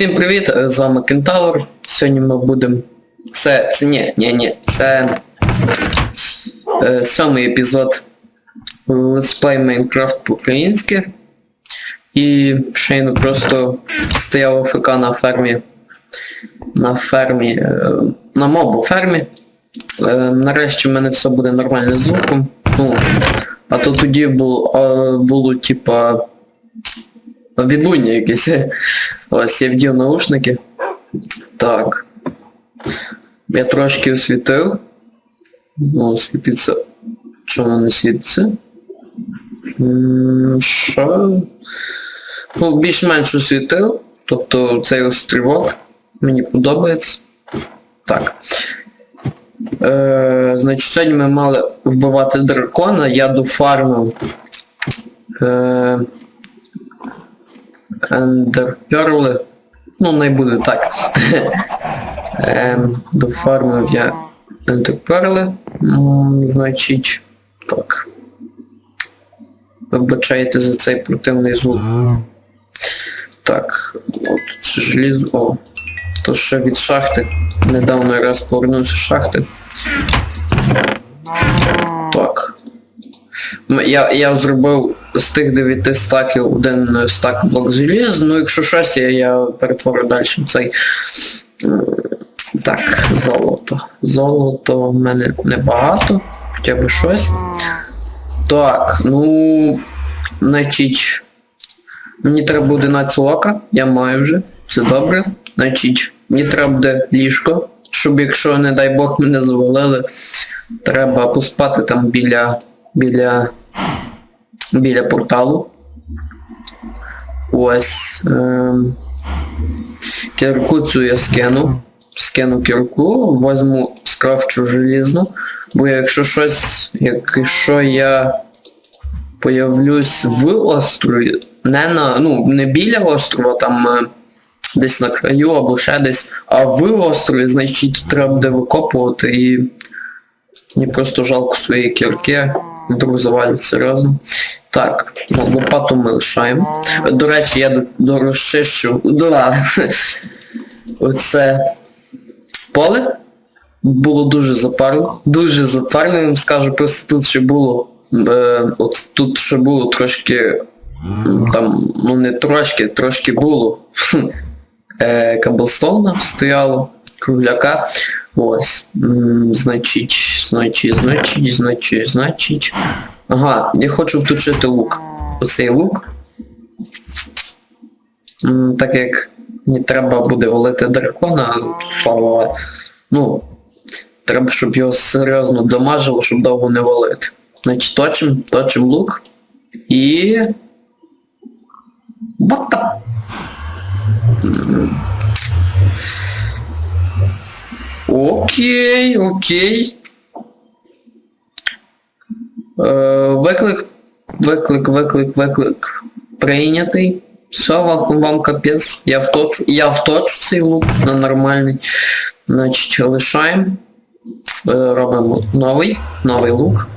Всім привіт, е, з вами Кентавр. Сьогодні ми будемо. Це. Це ні, ні, ні. Це е, сьомий епізод Play Minecraft по-українськи. І Шейн просто стояв АФК на фермі. На фермі. е, на мобу фермі. Е, нарешті в мене все буде нормально звуком. Ну, а то тоді було, а, було типа. Відлуння якесь. Ось я вдів наушники. Так. Я трошки освітив. Ну, світиться. Чому не світиться? Що? Ну, більш-менш освітив. Тобто цей острівок. Мені подобається. Так. Е, значить, сьогодні ми мали вбивати дракона, я дофармив. Е, Ендерперли. Ну, не буде так. ем, дофармив я ендерперли. Значить, так. Вибачайте за цей противний звук. Так, от це желізо. О, то ще від шахти. Недавно я раз повернувся з шахти. Так. Я, я зробив з тих 9 стаків один е, стак блок желіз, ну якщо щось, я, я перетворю далі цей. Так, золото. Золото в мене небагато, хоча б щось. Так, ну. Значить. Мені треба 11 лока, я маю вже, це добре. Значить, мені треба буде ліжко, щоб якщо, не дай Бог, мене завалили, треба поспати там біля. Біля. біля порталу. Ось. Ем, кірку цю я скину. Скину кірку, возьму скрафчу желізну. Бо якщо щось, якщо я появлюсь в острові, не на, ну, не біля острова, там е, десь на краю або ще десь, а в острові, значить треба буде викопувати і мені просто жалко своєї кірки. Вдруг завалять серйозно. Так, ну, лопату ми лишаємо. До речі, я до, до. Да. Оце поле було дуже запарно. Дуже запарно, я вам скажу, просто тут ще було. Е, от тут ще було трошки. Там, ну не трошки, трошки було. Е, Каблстоуна стояло, кругляка. Ось. Значить, значить, значить, значить, значить. Ага, я хочу вточити лук. Оцей лук. Так як мені треба буде валити дракона, то, ну, треба, щоб його серйозно дамажило, щоб довго не валити. Значить, точим, точим лук. І. Бата. Окей, окей. Е, виклик, виклик, виклик, виклик прийнятий. Все, вам, вам капець. Я вточу, я вточу цей лук на нормальний. Значить, лишаємо. Е, робимо новий, новий лук.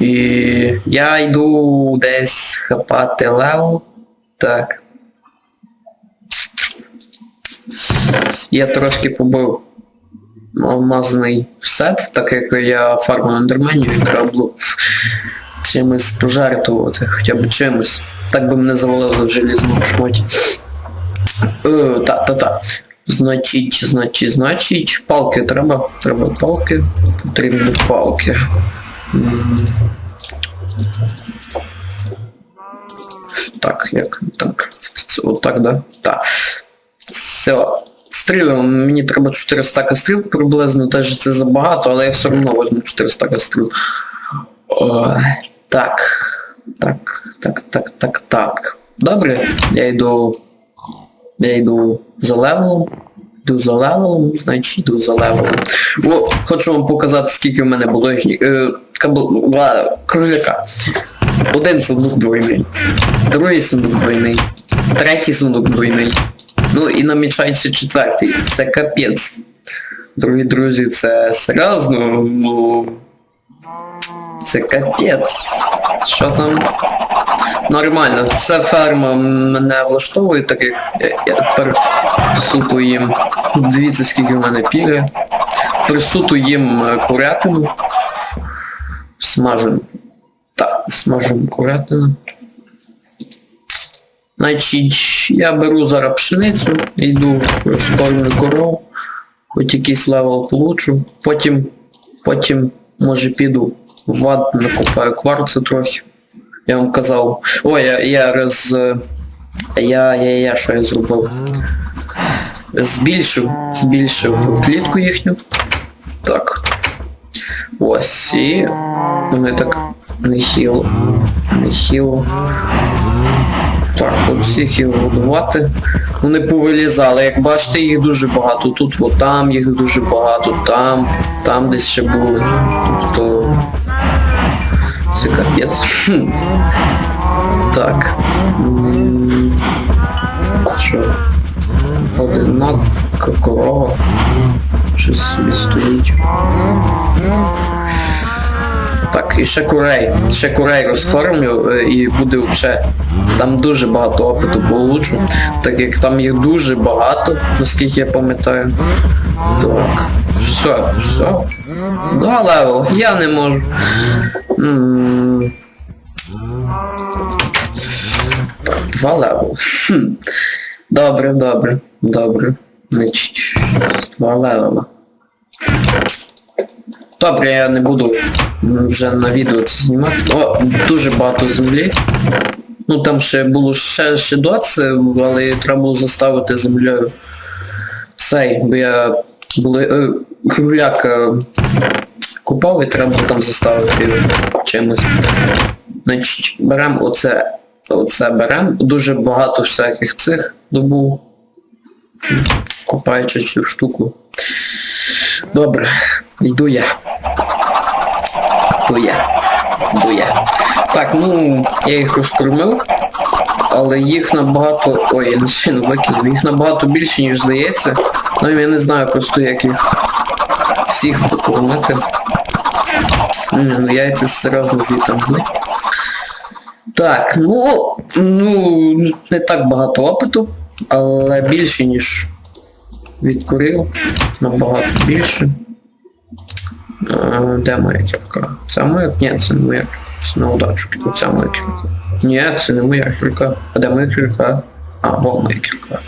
І я йду десь хапати левел. Так. Я трошки побив алмазний сет, так як я фарму ендерменів і треба було чимось пожертвувати, хоча б чимось. Так би мене завалили в желізному шмоті. Е, та, та, та. Значить, значить, значить, палки треба. Треба палки. Потрібні палки. Так, як крафтиться? Отак, да? Так. Все. Стріли, мені треба 4 стака стріл приблизно, теж це забагато, але я все одно візьму 4 стака стріл. О, так. Так, так, так, так, так. Добре, я йду. Я йду за левелом. Йду за левелом, значить йду за левелом. О, хочу вам показати, скільки в мене було. Е, кабл... кругляка. Один сундук двойний. Другий сундук двойний. Третій сундук двойний. Ну і намічається четвертий. Це капець. Дорогі друзі, це серйозно. Ну, Це капець. Що там? Нормально, ця ферма мене влаштовує, так як я, тепер суто їм. Дивіться, скільки в мене піря. Присуту їм е, курятину. Смажену. Так, смажену курятину. Значить, я беру зараз пшеницю, йду розкормлю корову, хоч якийсь левел получу. Потім, потім, може, піду в ад накопаю кварцу трохи. Я вам казав. Ой, я, я роз. Я, я, я, що я зробив? Збільшив, збільшив клітку їхню. Так. Ось і. Вони так нехило. Нехило. Так, от всіх їх годувати. Вони повилізали. Як бачите, їх дуже багато. Тут, от там їх дуже багато, там, там десь ще були. Тобто. Це капець. Так. Що? Одинока корова. Щось собі стоїть. Так, і ще курей. Ще курей розкормлю е, і буде взагалі. Там дуже багато опиту получу. Так як там їх дуже багато, наскільки я пам'ятаю. Так. Все, все. Два левел. Я не можу. Так, Два левел. Добре, добре, добре. Значить, два левела. Добре, я не буду вже на відео це знімати. О, дуже багато землі. Ну там ще було ще, ще до це, але треба було заставити землею. Цей, бо я були е, купав і треба там заставити чимось. Значить, беремо оце, оце беремо. Дуже багато всяких цих добув. Копаючи цю штуку. Добре, йду я. Йду я. Так, ну, я їх розкормив, але їх набагато. Ой, я нечайно викинув. Їх набагато більше, ніж здається. Ну я не знаю просто як їх всіх покормити. Ні, ну яйця серйозно звідти. Ну. Так, ну, ну, не так багато опиту, але більше, ніж від курів. Набагато більше. Де моя кірка? Це моя? Ні, це не моя. Це на удачу. Це моя кірка. Ні, це не моя кірка. А де моя кірка? А, во моя кірка.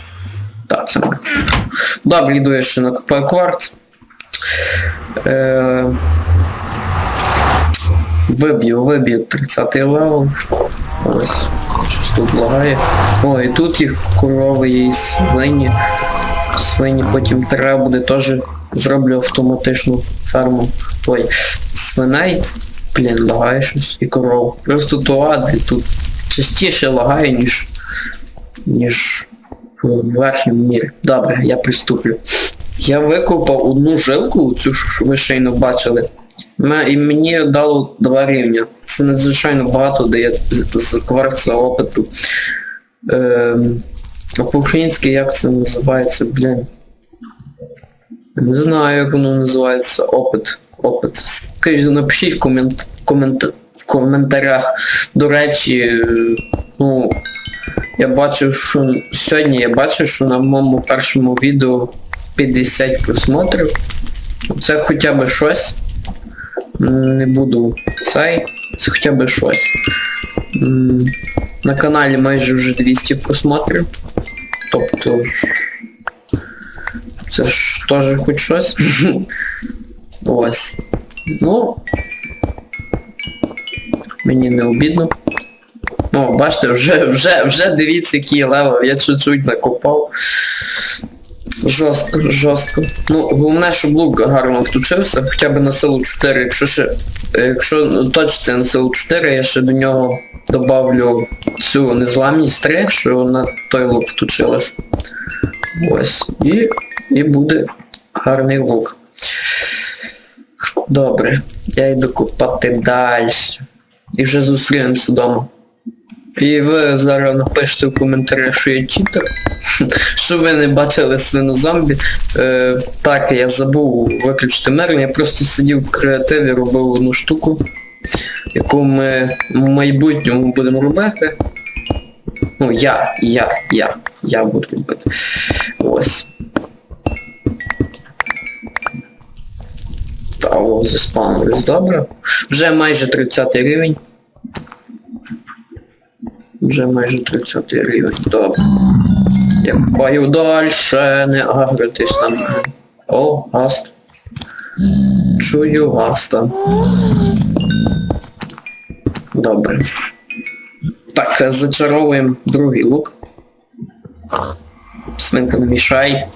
Так, це моя. Добре, йду я ще накопаю кварц. Е... Виб'ю, виб'ю 30 левел. Ось. Щось тут лагає. О, і тут їх корови і свині. Свині потім треба буде теж зроблю автоматичну ферму. Ой, свиней. Блін, лагає щось і коров. Просто туади тут частіше лагає, ніж. ніж в верхньому мірі. Добре, я приступлю. Я викопав одну жилку, цю що ви щойно бачили. І мені дало два рівня. Це надзвичайно багато дає з, кварца опиту. А по-українськи як це називається, блін. Не знаю, як воно називається. Опит. Опит. Скажіть, напишіть в, комент, комент, в коментарях. До речі, ну, я бачив, що сьогодні я бачив, що на моєму першому відео 50 просмотрів. Це хоча б щось. Не буду цей. Це хоча б щось. На каналі майже вже 200 просмотрів. Тобто. Це ж теж хоч щось. Ось. Ну. Мені не обідно. Ну, бачите, вже, вже, вже дивіться, який левел. Я чуть-чуть накопав. Жорстко, жорстко. Ну, головне, щоб лук гарно втучився, хоча б на силу 4. Якщо ще. Якщо точиться на силу 4, я ще до нього добавлю цю незламність 3, що на той лук втучилась. Ось. І, і буде гарний лук. Добре, я йду купати далі. І вже зустрінемося вдома. І ви зараз напишете в коментарях, що я читер. Що ви не бачили свинозомбі. Е, так, я забув виключити мер, я просто сидів в креативі, робив одну штуку. яку ми в майбутньому будемо робити. Ну, я, я, я, я буду робити. Ось. Та, о, заспавнились, добре. Вже майже 30 рівень. Вже майже 30 рівень, добре. Я копаю дальше, не агритись на мене. О, гаст. Чую гаста. Добре. Так, зачаровуємо другий лук. Свинка не мішай.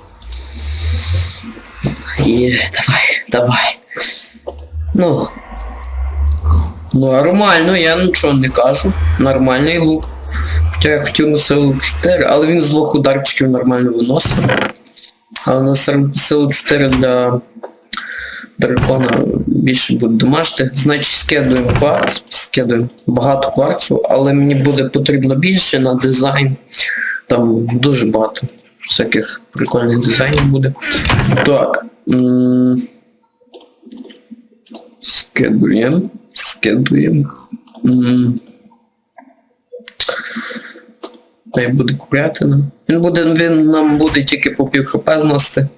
І давай, давай. Ну. Нормально, я нічого не кажу. Нормальний лук. Хоча я хотів на силу 4, але він з двох ударчиків нормально виносить. Але на сил- силу 4 для дракона більше буде домашти. Значить, скидуємо кварц, скидуємо багато кварцу, але мені буде потрібно більше на дизайн. Там дуже багато всяких прикольних дизайнів буде. Так. Скидуємо. Скидуємо. М, Хай буде курятина. Він буде, він нам буде тільки по пів хп зносити.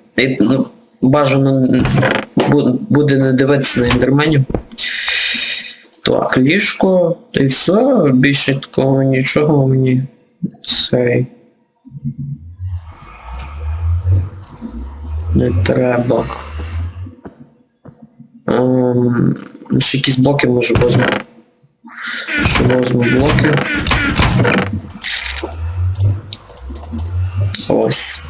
Ну, бажано буде не дивитися на ендерменів. Так, ліжко, та й все, більше такого нічого мені. Цей. Не треба. Ем, ще якісь блоки може возьму. Ще возьму блоки. Ось.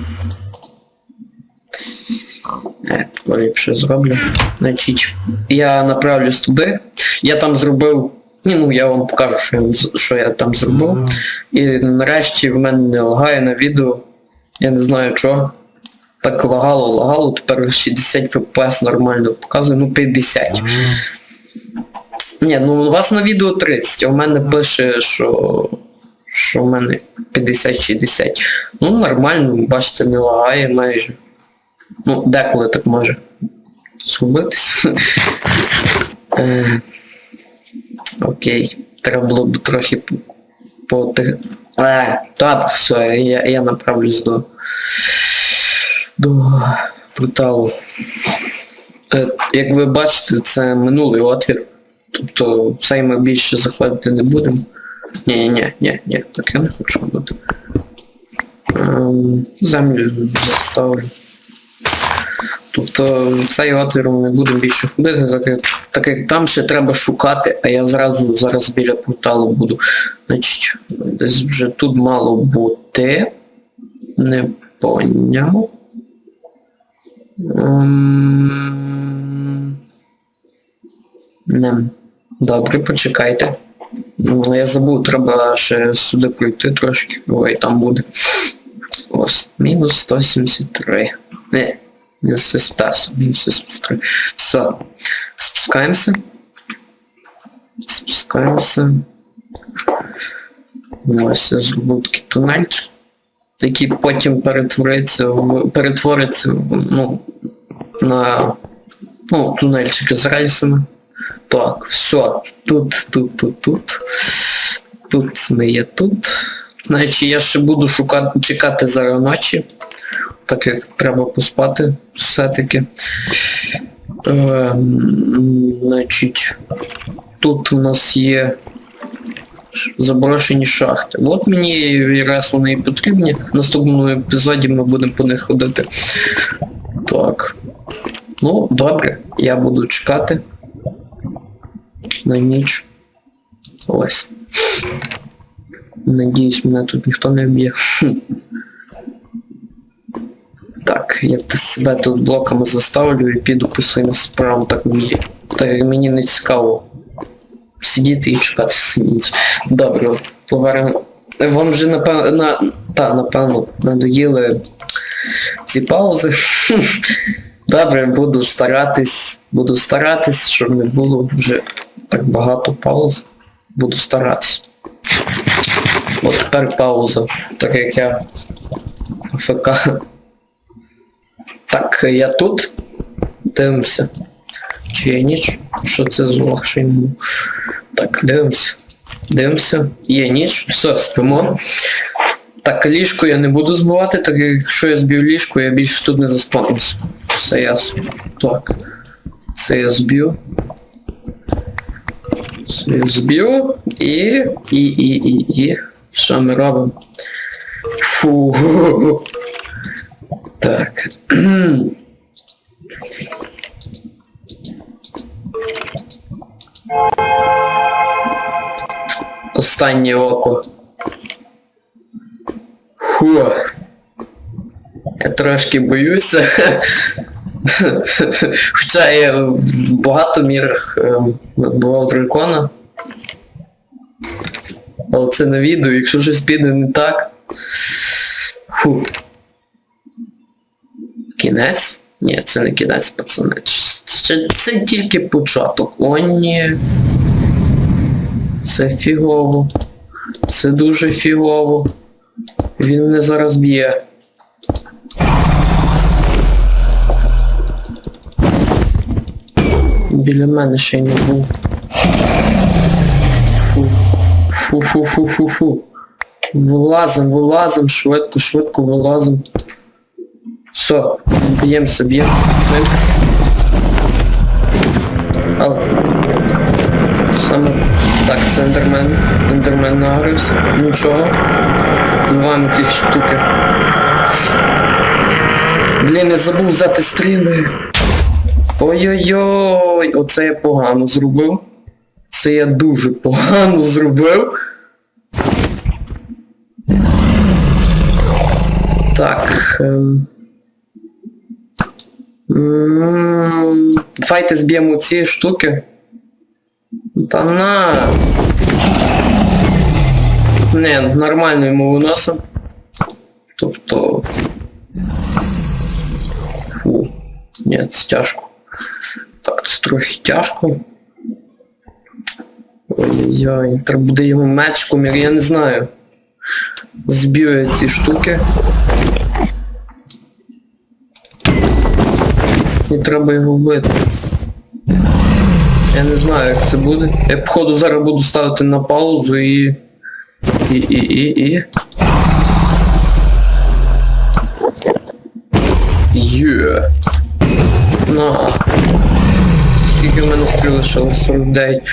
Ліпше зроблю. Значить, я направлюсь туди. Я там зробив. Ні, ну я вам покажу, що я, що я там зробив. І нарешті в мене не лагає на відео. Я не знаю чого. Так лагало, лагало, тепер 60 FPS нормально показує, ну 50. Ні, ну у вас на відео 30, а у мене пише, що. Що в мене 50-60. Ну, нормально, бачите, не лагає майже. Ну, деколи так може згубитись. Е, Окей. Треба було б трохи по-. Е, так, все, я, я направлюсь до. До порталу. Е, як ви бачите, це минулий отвір. Тобто цей ми більше заходити не будемо. Ні, ні, ні, ні, так я не хочу робити. Ем, землю заставлю. Тобто цей отвір ми будемо більше ходити, так так як там ще треба шукати, а я зразу зараз біля порталу буду. Значить, десь вже тут мало бути. Не поняв. Ем, Не. Добре, почекайте. Ну, Я забув, треба ще сюди пройти трошки. Ой, там буде. Ось, мінус 173. Не, мінус 170, мінус 173. Все. Спускаємося. Спускаємося. Ось я зробив такий тунельчик, який потім перетвориться в. перетвориться ну, на ну, тунельчики з рельсами. Так, все. Тут, тут, тут, тут. Тут ми є тут. Значить, я ще буду шукати, чекати зараз ночі. Так як треба поспати все-таки. Ем, значить, тут у нас є заброшені шахти. От мені якраз вони і потрібні. В наступному епізоді ми будемо по них ходити. Так. Ну, добре, я буду чекати на ніч. Ось. Надіюсь, мене тут ніхто не вб'є. Так, я себе тут блоками заставлю і піду по своїм справам, так мені, так мені не цікаво сидіти і чекати ніч. Добре, от, повернемо. Вам вже напевно, на, та, напевно, надоїли ці паузи. Добре, буду старатись, буду старатись, щоб не було вже так багато пауз. Буду старатись. От тепер пауза, так як я АФК. Так, я тут. Дивимося. Чи є ніч? Що це за що? Так, дивимося. Дивимося. Є ніч. Все, спимо. Так, ліжко я не буду збивати, так якщо я зб'ю ліжко, я більше тут не заспавнюся. Все ясно. Так. Це я зб'ю. Це я зб'ю. І. І, і, і, і. Що ми робимо? Фу. Так. Останнє око. Фу. Я трошки боюся. Хоча я в багато мірах ем, вбивав дракона. Але це на відео, якщо щось піде не так. Фу. Кінець? Ні, це не кінець, пацани. Це, це тільки початок. О, ні. Це фігово. Це дуже фігово. Він мене зараз б'є. Біля мене ще й не був. Фу. Фу, фу, фу, фу, фу. Вилазим, вилазим, швидко, швидко вилазим. Все, б'ємося, б'ємося з ним. Але... Саме... Так, це ендермен. Ендермен нагрився. Нічого. Збиваємо ці штуки. Блін, я забув взяти стріли. Ой-ой-ой, оце я погано зробив. Це я дуже погано зробив. Так. Ем... Давайте зб'ємо ці штуки. Та на. Не, нормально йому виносим. Тобто. Фу. Ні, це тяжко. Так, це трохи тяжко. Ой-ой-ой, треба буде йому мечком, як я не знаю. Зб'ю я ці штуки. І треба його вбити. Я не знаю, як це буде. Я походу зараз буду ставити на паузу і. І. і. і. і. Є. На. Скільки в мене стріли ще 49.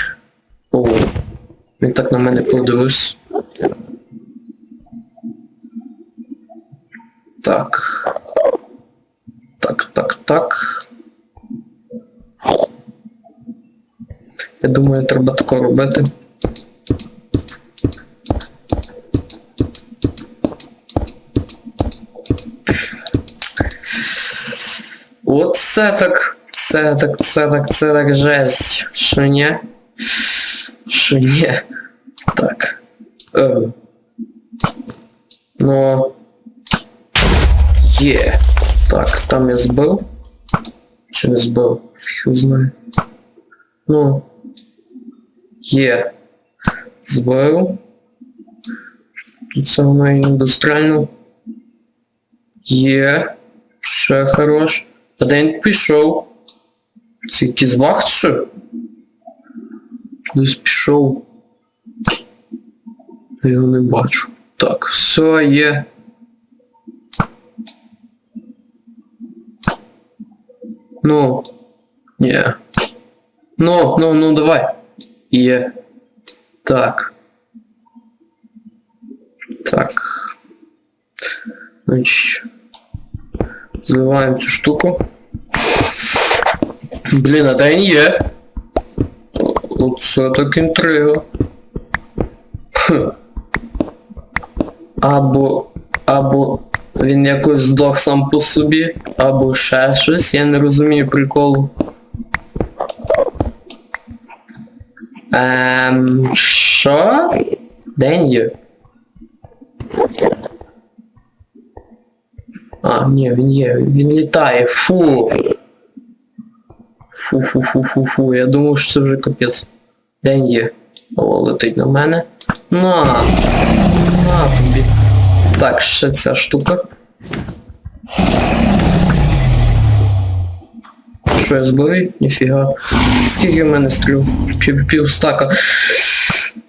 О. Він так на мене подивився. Так, так, так. Я думаю, треба тако робити. Оце так. Це так, це так, це так жесть. Що ні? Що ні? Так. Ем. Ну. Є. Так, там я збив. Чи не збив? Фіг знає. Ну. Є. Збив. Тут саме індустріально. Є. Ще хорош. А де він пішов? Це вахт, що? Десь пішов. Його не бачу. Так, все є. Ну. Ні. Ну, ну, ну, давай. Є. Так. Так. Значить. Зливаємо цю штуку. Блін, а де він є? Оце так інтрига. Або. Або він якось здох сам по собі, або ще щось, я не розумію приколу. Ем. Що? Де він є? А, ні, він є, він літає. Фу. Фу, фу, фу, фу, фу. Я думав, що це вже капець. Де він є? О, летить на мене. На! На тобі. Так, ще ця штука. Що я збив? Ніфіга. Скільки в мене стріл? Пів, пів стака.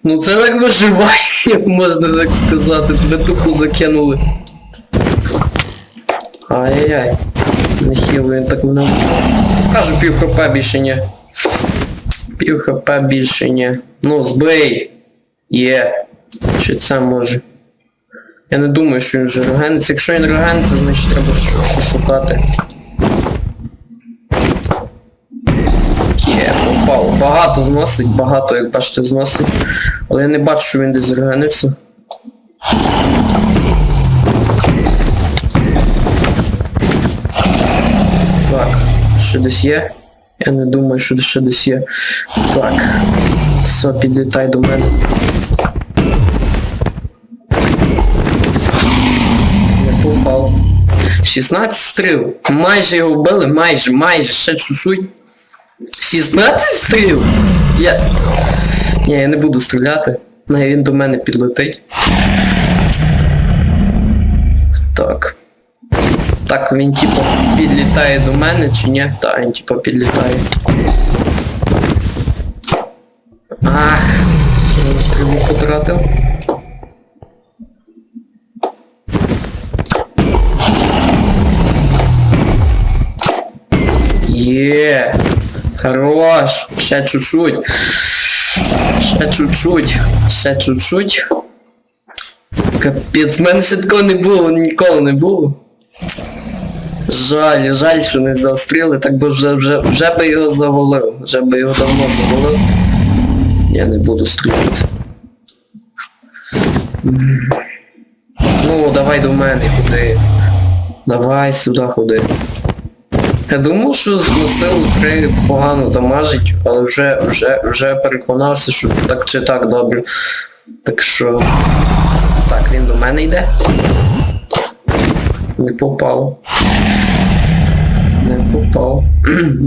Ну це так виживання, можна так сказати. Тебе тупо закинули. Ай-яй-яй. Нехило він так мене. Кажу пів хп більше ні. Пів хп більше ні. Ну, збий. Є. Чи це може? Я не думаю, що він вже регенець. Якщо він регенець, значить треба що, що шукати. Є. Багато зносить, багато, як бачите, зносить. Але я не бачу, що він десь регенився. Так, ще десь є? Я не думаю, що ще десь є. Так. Все, підлітай до мене. Не попав. 16 стріл. Майже його вбили, майже, майже, ще чуть-чуть. 16 стріл? Я. Ні, я не буду стріляти. Най він до мене підлетить. Так. Так, він типу підлітає до мене чи ні? Так, він типу підлітає. Ах, я стрілу потратив. Є. Хорош. Ще чуть-чуть. Ще чуть-чуть. Ще чуть-чуть. Капець, в мене ще такого не було, ніколи не було. Жаль, жаль, що не заострили, так би вже, вже, вже би його завалив. Вже би його давно завалив. Я не буду стріляти. Ну, давай до мене ходи. Давай сюди ходи. Я думав, що на силу 3 погано дамажить, але вже, вже, вже переконався, що так чи так добре. Так що. Так, він до мене йде. Не попав. Не попав.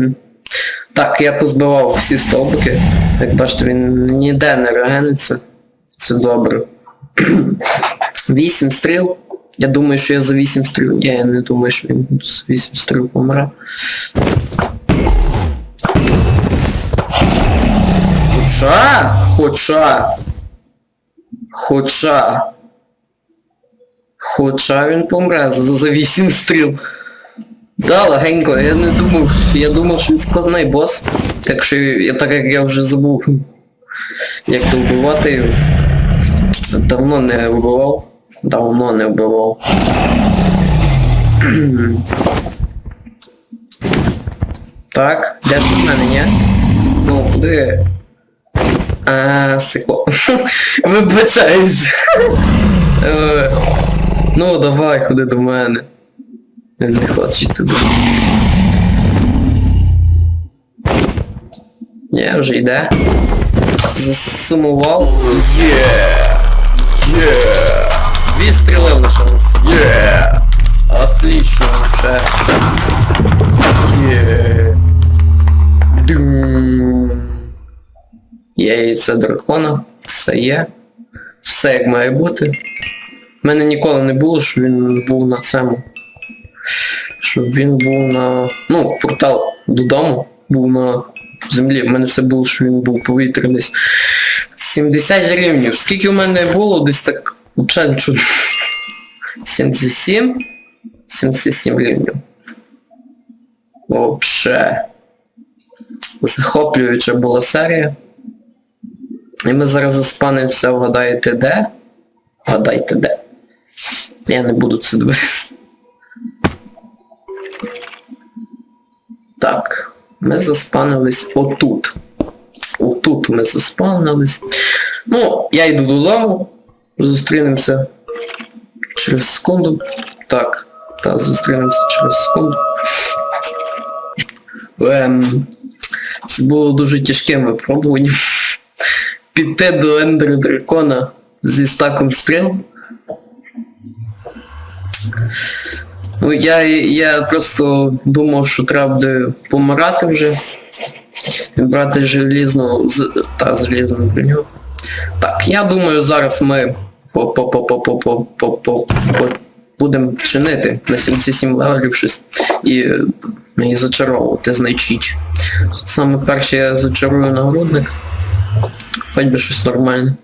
так, я позбивав всі стовбики. Як бачите, він ніде не регениться. Це добре. 8 стріл. Я думаю, що я за 8 стріл. Я не думаю, що він з 8 стріл помре. Хоча, хоча. Хоча. Хоча він помре за, за 8 стріл. Да, легенько, я не думав, я думав, що він складний бос. Так що я так як я вже забув, як то вбивати його. Давно не вбивав. Давно не вбивав. Так, де ж до мене, ні? Ну, куди? А, сикло. Вибачаюсь. Е, Ну, давай, ходи до мене. Не хоче туди. Ні, вже йде. Засумував. Є! Є! Дві стріли лишилось. Є! Отлично вже. Є! Дум. Є яйце дракона. Все є. Все як має бути. У мене ніколи не було, щоб він був на цьому. Щоб він був на. Ну, портал додому був на землі. У мене все було, що він був повітряний. 70 гривнів. Скільки у мене було? Десь так. Нічого. 77. 77 гривнів. Вообще. Захоплююча була серія. І ми зараз заспанимося, вгадаєте де? Вгадайте де. Я не буду це дивитися. Так, ми заспанились отут. Отут ми заспанились. Ну, я йду додому. Зустрінемося через секунду. Так, так, зустрінемося через секунду. Ем, це було дуже тяжким випробуванням. Піти до Ендера Дракона зі стаком стріл. Ну, я, я просто думав, що треба буде помирати вже. І брати желізну та желізну броню. Так, я думаю, зараз ми будемо чинити на 77 левелів щось і, і зачаровувати знайчіч. Саме перше я зачарую нагрудник. Хоч би щось нормальне.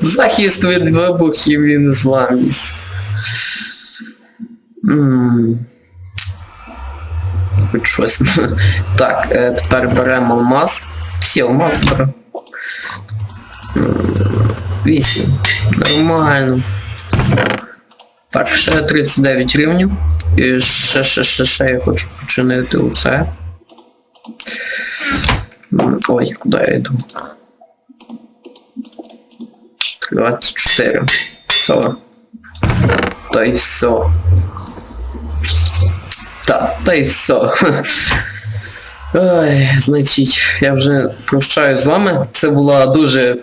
Захист від вибухів і незламність. Хоч щось. Так, е, тепер беремо алмаз. Всі алмаз беремо. М, Вісім. Нормально. Так, ще 39 рівнів. І ще, ще, ще, ще я хочу починити оце. М, Ой, куди я йду? 24. Все. Та й все. Та, та й все. Ой, значить, я вже прощаюсь з вами. Це була дуже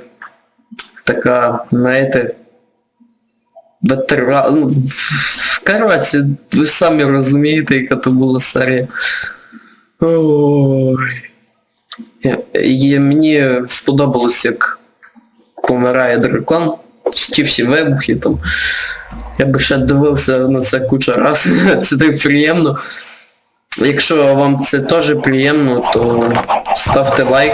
така, знаєте, ветера... ну, Коротше, ви самі розумієте, яка то була серія. Ой. І мені сподобалось, як помирає дракон, ті всі вибухи там. Я би ще дивився на це куча раз. Це так приємно. Якщо вам це теж приємно, то ставте лайк.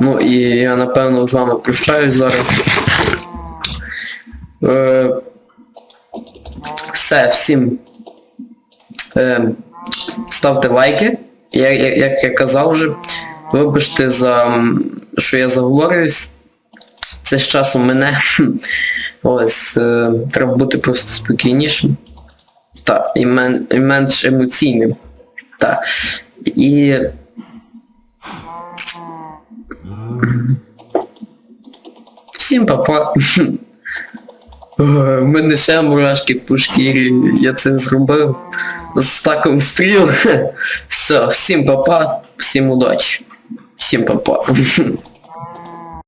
Ну і я напевно з вами прощаюсь зараз. Е, все, всім е, ставте лайки. Я, як я казав вже, вибачте за що я заговорююсь. Це з часом мене. Ось, е, треба бути просто спокійнішим. Та, і, мен, і менш емоційним. Так. І. Всім папа. У мене ще мурашки по шкірі, я це зробив з стаком стріл. Все, всім папа, всім удачі. Всім папа.